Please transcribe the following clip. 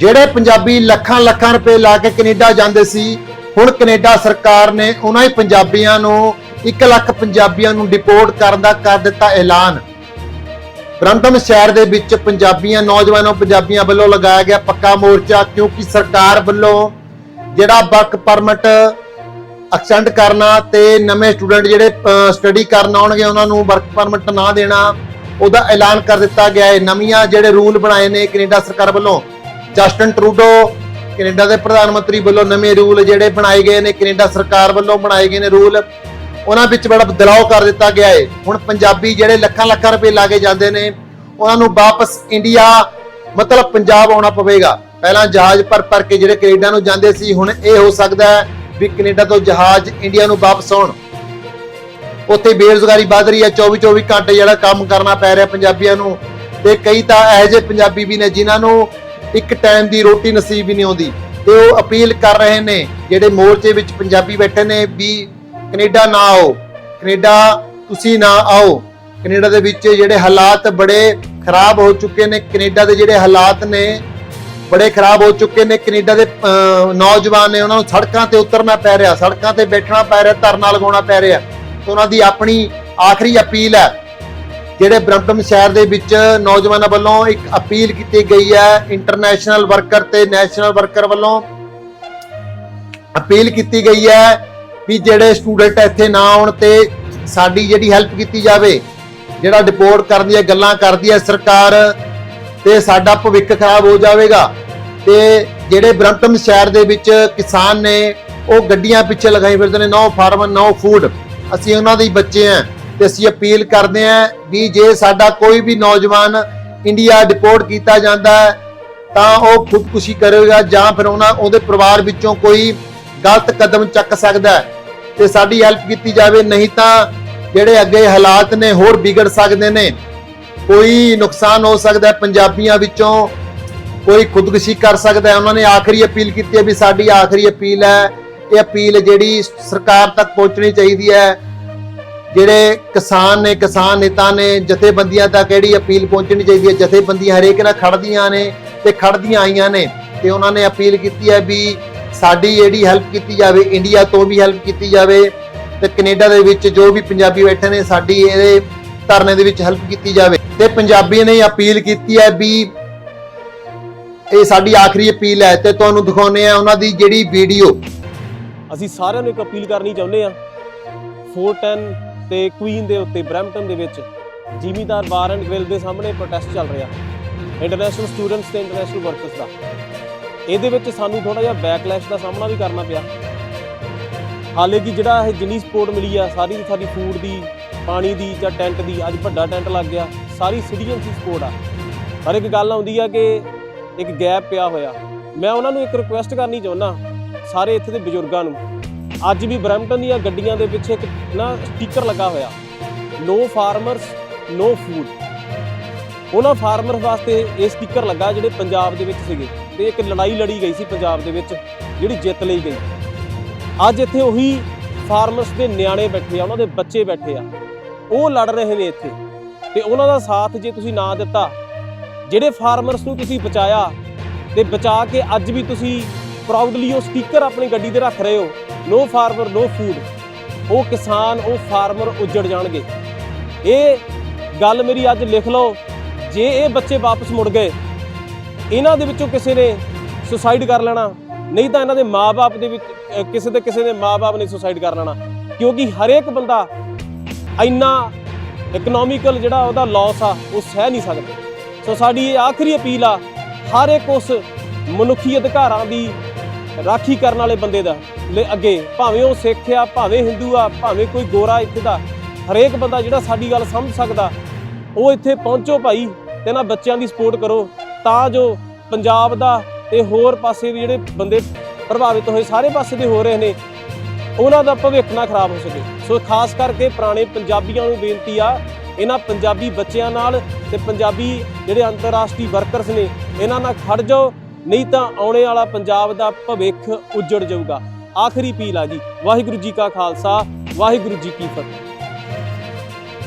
ਜਿਹੜੇ ਪੰਜਾਬੀ ਲੱਖਾਂ ਲੱਖਾਂ ਰੁਪਏ ਲਾ ਕੇ ਕੈਨੇਡਾ ਜਾਂਦੇ ਸੀ, ਹੁਣ ਕੈਨੇਡਾ ਸਰਕਾਰ ਨੇ ਉਹਨਾਂ ਹੀ ਪੰਜਾਬੀਆਂ ਨੂੰ 1 ਲੱਖ ਪੰਜਾਬੀਆਂ ਨੂੰ ਡਿਪੋਰਟ ਕਰਨ ਦਾ ਕਰ ਦਿੱਤਾ ਐਲਾਨ। ਬ੍ਰੰਟਨ ਸ਼ਹਿਰ ਦੇ ਵਿੱਚ ਪੰਜਾਬੀਆਂ, ਨੌਜਵਾਨਾਂ, ਪੰਜਾਬੀਆਂ ਵੱਲੋਂ ਲਗਾਇਆ ਗਿਆ ਪੱਕਾ ਮੋਰਚਾ, ਕਿਉਂਕਿ ਸਰਕਾਰ ਵੱਲੋਂ ਜਿਹੜਾ ਵਰਕ ਪਰਮਿਟ ਐਕਸਟੈਂਡ ਕਰਨਾ ਤੇ ਨਵੇਂ ਸਟੂਡੈਂਟ ਜਿਹੜੇ ਸਟੱਡੀ ਕਰਨ ਆਉਣਗੇ, ਉਹਨਾਂ ਨੂੰ ਵਰਕ ਪਰਮਿਟ ਨਾ ਦੇਣਾ, ਉਹਦਾ ਐਲਾਨ ਕਰ ਦਿੱਤਾ ਗਿਆ ਹੈ। ਨਵੀਆਂ ਜਿਹੜੇ ਰੂਲ ਬਣਾਏ ਨੇ ਕੈਨੇਡਾ ਸਰਕਾਰ ਵੱਲੋਂ। ਜਸਟਨ ਟਰੂਡੋ, ਕੈਨੇਡਾ ਦੇ ਪ੍ਰਧਾਨ ਮੰਤਰੀ ਵੱਲੋਂ ਨਵੇਂ ਰੂਲ ਜਿਹੜੇ ਬਣਾਏ ਗਏ ਨੇ, ਕੈਨੇਡਾ ਸਰਕਾਰ ਵੱਲੋਂ ਬਣਾਏ ਗਏ ਨੇ ਰੂਲ, ਉਹਨਾਂ ਵਿੱਚ ਬੜਾ ਬਦਲਾਅ ਕਰ ਦਿੱਤਾ ਗਿਆ ਹੈ ਹੁਣ ਪੰਜਾਬੀ ਜਿਹੜੇ ਲੱਖਾਂ ਲੱਖਾਂ ਰੁਪਏ ਲਾ ਕੇ ਜਾਂਦੇ ਨੇ, ਉਹਨਾਂ ਨੂੰ ਵਾਪਸ ਇੰਡੀਆ, ਮਤਲਬ ਪੰਜਾਬ ਆਉਣਾ ਪਵੇਗਾ। ਪਹਿਲਾਂ ਜਹਾਜ਼ ਭਰ ਭਰ ਕੇ ਜਿਹੜੇ ਕੈਨੇਡਾ ਨੂੰ ਜਾਂਦੇ ਸੀ, ਹੁਣ ਇਹ ਹੋ ਸਕਦਾ ਹੈ ਵੀ ਕੈਨੇਡਾ ਤੋਂ ਜਹਾਜ਼ ਇੰਡੀਆ ਨੂੰ ਵਾਪਸ ਆਉਣ। ਉੱਥੇ ਬੇਰੁਜ਼ਗਾਰੀ ਵੱਧ ਰਹੀ ਹੈ 24 24 ਘੰਟੇ ਜਿਹੜਾ ਕੰਮ ਕਰਨਾ ਪੈ ਰਿਹਾ ਪੰਜਾਬੀਆਂ ਨੂੰ। ਤੇ ਕਈ ਤਾਂ ਇਹੋ ਜਿਹੇ ਪੰਜਾਬੀ ਵੀ ਨੇ ਜਿਨ੍ਹਾਂ ਨੂੰ ਇੱਕ ਟਾਈਮ ਦੀ ਰੋਟੀ ਨਸੀਬ ਹੀ ਨਹੀਂ ਆਉਂਦੀ। ਤੇ ਉਹ ਅਪੀਲ ਕਰ ਰਹੇ ਨੇ, ਜਿਹੜੇ ਮੋਰਚੇ ਵਿੱਚ ਪੰਜਾਬੀ ਬੈਠੇ ਨੇ ਵੀ ਕੈਨੇਡਾ ਨਾ ਆਓ। ਕੈਨੇਡਾ, ਤੁਸੀਂ ਨਾ ਆਓ। ਕੈਨੇਡਾ ਦੇ ਵਿੱਚ ਜਿਹੜੇ ਹਾਲਾਤ ਬੜੇ ਖਰਾਬ ਹੋ ਚੁੱਕੇ ਨੇ, ਕੈਨੇਡਾ ਦੇ ਜਿਹੜੇ ਹਾਲਾਤ ਨੇ ਬੜੇ ਖਰਾਬ ਹੋ ਚੁੱਕੇ ਨੇ, ਕੈਨੇਡਾ ਦੇ ਨੌਜਵਾਨ ਨੇ, ਉਹਨਾਂ ਨੂੰ ਸੜਕਾਂ ਤੇ ਉਤਰਨਾ ਪੈ ਰਿਹਾ, ਸੜਕਾਂ ਤੇ ਬੈਠਣਾ ਪੈ ਰਿਹਾ, ਧਰਨਾ ਲਗਾਉਣਾ ਪੈ ਰਿਹਾ। ਉਹਨਾਂ ਦੀ ਆਪਣੀ ਆਖਰੀ ਅਪੀਲ ਹੈ ਜਿਹੜੇ ਬ੍ਰੈਂਪਟਨ ਸ਼ਹਿਰ ਦੇ ਵਿੱਚ ਨੌਜਵਾਨਾਂ ਵੱਲੋਂ ਇੱਕ ਅਪੀਲ ਕੀਤੀ ਗਈ ਹੈ ਇੰਟਰਨੈਸ਼ਨਲ ਵਰਕਰ ਤੇ ਨੈਸ਼ਨਲ ਵਰਕਰ ਵੱਲੋਂ ਅਪੀਲ ਕੀਤੀ ਗਈ ਹੈ ਵੀ ਜਿਹੜੇ ਸਟੂਡੈਂਟ ਇੱਥੇ ਨਾ ਆਉਣ ਤੇ ਸਾਡੀ ਜਿਹੜੀ ਹੈਲਪ ਕੀਤੀ ਜਾਵੇ, ਜਿਹੜਾ ਡਿਪੋਰਟ ਕਰਨ ਦੀਆਂ ਗੱਲਾਂ ਕਰਦੀ ਹੈ ਸਰਕਾਰ ਤੇ ਸਾਡਾ ਭਵਿੱਖ ਖਰਾਬ ਹੋ ਜਾਵੇਗਾ ਤੇ ਜਿਹੜੇ ਬ੍ਰੈਂਪਟਨ ਸ਼ਹਿਰ ਦੇ ਵਿੱਚ ਕਿਸਾਨ ਨੇ ਉਹ ਗੱਡੀਆਂ ਪਿੱਛੇ ਲਗਾਈ ਫਿਰਦੇ ਨੇ, ਨੋ ਫਾਰਮ, ਨੋ ਫੂਡ ਅਸੀਂ ਉਹਨਾਂ ਦੇ ਬੱਚੇ ਆਂ ਤੇ ਅਸੀਂ ਅਪੀਲ ਕਰਦੇ ਆਂ ਵੀ ਜੇ ਸਾਡਾ ਕੋਈ ਵੀ ਨੌਜਵਾਨ ਇੰਡੀਆ ਡਿਪੋਰਟ ਕੀਤਾ ਜਾਂਦਾ ਹੈ, ਤਾਂ ਉਹ ਖੁਦਕੁਸ਼ੀ ਕਰੇਗਾ ਜਾਂ ਫਿਰ ਉਹਨਾਂ, ਉਹਦੇ ਪਰਿਵਾਰ ਵਿੱਚੋਂ ਕੋਈ ਗਲਤ ਕਦਮ ਚੱਕ ਸਕਦਾ ਹੈ। ਤੇ ਸਾਡੀ ਹੈਲਪ ਕੀਤੀ ਜਾਵੇ, ਨਹੀਂ ਤਾਂ ਜਿਹੜੇ ਅੱਗੇ ਹਾਲਾਤ ਨੇ ਹੋਰ ਵਿਗੜ ਸਕਦੇ ਨੇ। ਕੋਈ ਨੁਕਸਾਨ ਹੋ ਸਕਦਾ ਪੰਜਾਬੀਆਂ ਵਿੱਚੋਂ ਕੋਈ ਖੁਦਕੁਸ਼ੀ ਕਰ ਸਕਦਾ ਹੈ। ਉਹਨਾਂ ਨੇ ਆਖਰੀ ਅਪੀਲ ਕੀਤੀ ਹੈ ਵੀ ਸਾਡੀ ਆਖਰੀ ਅਪੀਲ ਹੈ, ਇਹ ਅਪੀਲ ਜਿਹੜੀ ਸਰਕਾਰ ਤੱਕ ਪਹੁੰਚਣੀ ਚਾਹੀਦੀ ਹੈ। ਜਿਹੜੇ ਕਿਸਾਨ ਨੇ, ਕਿਸਾਨ ਨੇਤਾ ਨੇ, ਜਥੇਬੰਦੀਆਂ ਤੱਕ ਕਿਹੜੀ ਅਪੀਲ ਪਹੁੰਚਣੀ ਚਾਹੀਦੀ ਹੈ? ਜਥੇਬੰਦੀਆਂ ਹਰੇਕ ਨਾਲ ਖੜਦੀਆਂ ਨੇ ਤੇ ਖੜਦੀਆਂ ਆਈਆਂ ਨੇ ਤੇ ਉਹਨਾਂ ਨੇ ਅਪੀਲ ਕੀਤੀ ਹੈ ਵੀ ਸਾਡੀ ਜਿਹੜੀ ਹੈਲਪ ਕੀਤੀ ਜਾਵੇ, ਇੰਡੀਆ ਤੋਂ ਵੀ ਹੈਲਪ ਕੀਤੀ ਜਾਵੇ ਤੇ ਕੈਨੇਡਾ ਦੇ ਵਿੱਚ ਜੋ ਵੀ ਪੰਜਾਬੀ ਬੈਠੇ ਨੇ, ਸਾਡੀ ਇਹਦੇ ਧਰਨੇ ਦੇ ਵਿੱਚ ਹੈਲਪ ਕੀਤੀ ਜਾਵੇ। ਤੇ ਪੰਜਾਬੀ ਨੇ ਅਪੀਲ ਕੀਤੀ ਹੈ ਵੀ ਇਹ ਸਾਡੀ ਆਖਰੀ ਅਪੀਲ ਹੈ ਤੇ ਤੁਹਾਨੂੰ ਦਿਖਾਉਨੇ ਆ ਉਹਨਾਂ ਦੀ ਜਿਹੜੀ ਵੀਡੀਓ। ਅਸੀਂ ਸਾਰਿਆਂ ਨੂੰ ਇੱਕ ਅਪੀਲ ਕਰਨੀ ਚਾਹੁੰਦੇ ਆ 410 ਤੇ ਕੁਈਨ ਦੇ ਉੱਤੇ ਬ੍ਰੈਂਪਟਨ ਦੇ ਵਿੱਚ ਜ਼ਿਮੀਦਾਰ ਬਾਰ ਐਂਡ ਗ੍ਰਿਲ ਦੇ ਸਾਹਮਣੇ ਪ੍ਰੋਟੈਸਟ ਚੱਲ ਰਿਹਾ। ਇੰਟਰਨੈਸ਼ਨਲ ਸਟੂਡੈਂਟਸ ਤੇ ਇੰਟਰਨੈਸ਼ਨਲ ਵਰਕਰਸ ਦਾ। ਇਹਦੇ ਵਿੱਚ ਸਾਨੂੰ ਥੋੜਾ ਜਿਹਾ ਬੈਕਲੈਸ਼ ਦਾ ਸਾਹਮਣਾ ਵੀ ਕਰਨਾ ਪਿਆ। ਹਾਲੇ ਕਿ ਜਿਹੜਾ ਇਹ ਜਿੰਨੀ ਸਪੋਰਟ ਮਿਲੀ ਆ, ਸਾਰੀ ਦੀ ਸਾਰੀ ਫੂਡ ਦੀ, ਪਾਣੀ ਦੀ ਜਾਂ ਟੈਂਟ ਦੀ, ਅੱਜ ਵੱਡਾ ਟੈਂਟ ਲੱਗ ਗਿਆ। ਸਾਰੀ ਸਿਟੀਜ਼ਨ ਦੀ ਸਪੋਰਟ ਆ। ਪਰ ਇੱਕ ਗੱਲ ਆਉਂਦੀ ਆ ਕਿ ਇੱਕ ਗੈਪ ਪਿਆ ਹੋਇਆ। ਮੈਂ ਉਹਨਾਂ ਨੂੰ ਇੱਕ ਰਿਕੁਐਸਟ ਕਰਨੀ ਚਾਹੁੰਦਾ, ਸਾਰੇ ਇੱਥੇ ਦੇ ਬਜ਼ੁਰਗਾਂ ਨੂੰ। ਅੱਜ ਵੀ ਬ੍ਰੈਂਪਟਨ ਦੀਆਂ ਗੱਡੀਆਂ ਦੇ ਪਿੱਛੇ ਇੱਕ ਨਾ ਸਟicker ਲੱਗਾ ਹੋਇਆ। ਨੋ ਫਾਰਮਰਸ ਨੋ ਫੂਡ ਉਹਨਾਂ ਫਾਰਮਰਸ ਵਾਸਤੇ ਇਹ ਸਟicker ਲੱਗਾ ਜਿਹੜੇ ਪੰਜਾਬ ਦੇ ਵਿੱਚ ਸੀਗੇ। ਤੇ ਇੱਕ ਲੜਾਈ ਲੜੀ ਗਈ ਸੀ ਪੰਜਾਬ ਦੇ ਵਿੱਚ, ਜਿਹੜੀ ਜਿੱਤ ਲਈ ਗਈ। ਅੱਜ ਇੱਥੇ ਉਹੀ ਫਾਰਮਰਸ ਦੇ ਨਿਆਣੇ ਬੈਠੇ ਆ, ਉਹਨਾਂ ਦੇ ਬੱਚੇ ਬੈਠੇ ਆ। ਉਹ ਲੜ ਰਹੇ ਨੇ ਇੱਥੇ। ਤੇ ਉਹਨਾਂ ਦਾ ਸਾਥ ਜੇ ਤੁਸੀਂ ਨਾ ਦਿੱਤਾ, ਜਿਹੜੇ ਫਾਰਮਰਸ ਨੂੰ ਤੁਸੀਂ ਬਚਾਇਆ, ਤੇ ਬਚਾ ਕੇ ਅੱਜ ਵੀ ਤੁਸੀਂ ਪ੍ਰਾਊਡਲੀ ਉਹ ਸਟicker ਆਪਣੀ ਗੱਡੀ ਤੇ ਰੱਖ ਰਹੇ ਹੋ ਨੋ ਫਾਰਮਰ ਨੋ ਫੂਡ ਉਹ ਕਿਸਾਨ, ਉਹ ਫਾਰਮਰ ਉੱਜੜ ਜਾਣਗੇ। ਇਹ ਗੱਲ ਮੇਰੀ ਅੱਜ ਲਿਖ ਲਓ। ਜੇ ਇਹ ਬੱਚੇ ਵਾਪਸ ਮੁੜ ਗਏ, ਇਹਨਾਂ ਦੇ ਵਿੱਚੋਂ ਕਿਸੇ ਨੇ ਸੁਸਾਈਡ ਕਰ ਲੈਣਾ, ਨਹੀਂ ਤਾਂ ਇਹਨਾਂ ਦੇ ਮਾਪੇ ਦੇ ਵਿੱਚ ਕਿਸੇ ਦੇ ਕਿਸੇ ਦੇ ਮਾਪੇ ਨੇ ਸੁਸਾਈਡ ਕਰ ਲੈਣਾ। ਕਿਉਂਕਿ ਹਰੇਕ ਬੰਦਾ ਇੰਨਾ ਇਕਨੋਮਿਕਲ ਜਿਹੜਾ ਉਹਦਾ ਲਾਸ ਆ, ਉਹ ਸਹਿ ਨਹੀਂ ਸਕਦਾ। ਸੋ ਸਾਡੀ ਇਹ ਆਖਰੀ ਅਪੀਲ ਆ, ਹਰ ਇੱਕ ਉਸ ਮਨੁੱਖੀ ਅਧਿਕਾਰਾਂ ਦੀ ਰਾਖੀ ਕਰਨ ਵਾਲੇ ਬੰਦੇ ਦਾ। ਅੱਗੇ, ਭਾਵੇਂ ਉਹ ਸਿੱਖ ਆ, ਭਾਵੇਂ ਹਿੰਦੂ ਆ, ਭਾਵੇਂ ਕੋਈ ਗੋਰਾ ਇੱਥੇ ਦਾ, ਹਰੇਕ ਬੰਦਾ ਜਿਹੜਾ ਸਾਡੀ ਗੱਲ ਸਮਝ ਸਕਦਾ, ਉਹ ਇੱਥੇ ਪਹੁੰਚੋ ਭਾਈ ਤੇ ਨਾ ਬੱਚਿਆਂ ਦੀ ਸਪੋਰਟ ਕਰੋ। ਤਾਂ ਜੋ ਪੰਜਾਬ ਦਾ ਤੇ ਹੋਰ ਪਾਸੇ ਵੀ ਜਿਹੜੇ ਬੰਦੇ ਪ੍ਰਭਾਵਿਤ ਹੋਏ, ਸਾਰੇ ਪਾਸੇ ਦੇ ਹੋ ਰਹੇ ਨੇ, ਉਹਨਾਂ ਦਾ ਭਵਿੱਖ ਨਾ ਖਰਾਬ ਹੋ ਸਕੇ। ਸੋ ਖਾਸ ਕਰਕੇ ਪੁਰਾਣੇ ਪੰਜਾਬੀਆਂ ਨੂੰ ਬੇਨਤੀ ਆ, ਇਹਨਾਂ ਪੰਜਾਬੀ ਬੱਚਿਆਂ ਨਾਲ ਤੇ ਪੰਜਾਬੀ ਜਿਹੜੇ ਅੰਤਰਰਾਸ਼ਟਰੀ ਵਰਕਰਸ ਨੇ, ਇਹਨਾਂ ਨਾਲ ਖੜ ਜਾਓ ਨਹੀਂ ਤਾਂ ਆਉਣੇ ਵਾਲਾ ਪੰਜਾਬ ਦਾ ਭਵਿੱਖ ਉੱਜੜ ਜਾਊਗਾ। ਆਖਰੀ ਪੀਲ ਆ ਜੀ ਵਾਹਿਗੁਰੂ ਜੀ ਕਾ ਖਾਲਸਾ, ਵਾਹਿਗੁਰੂ ਜੀ ਕੀ ਫਤਿਹ।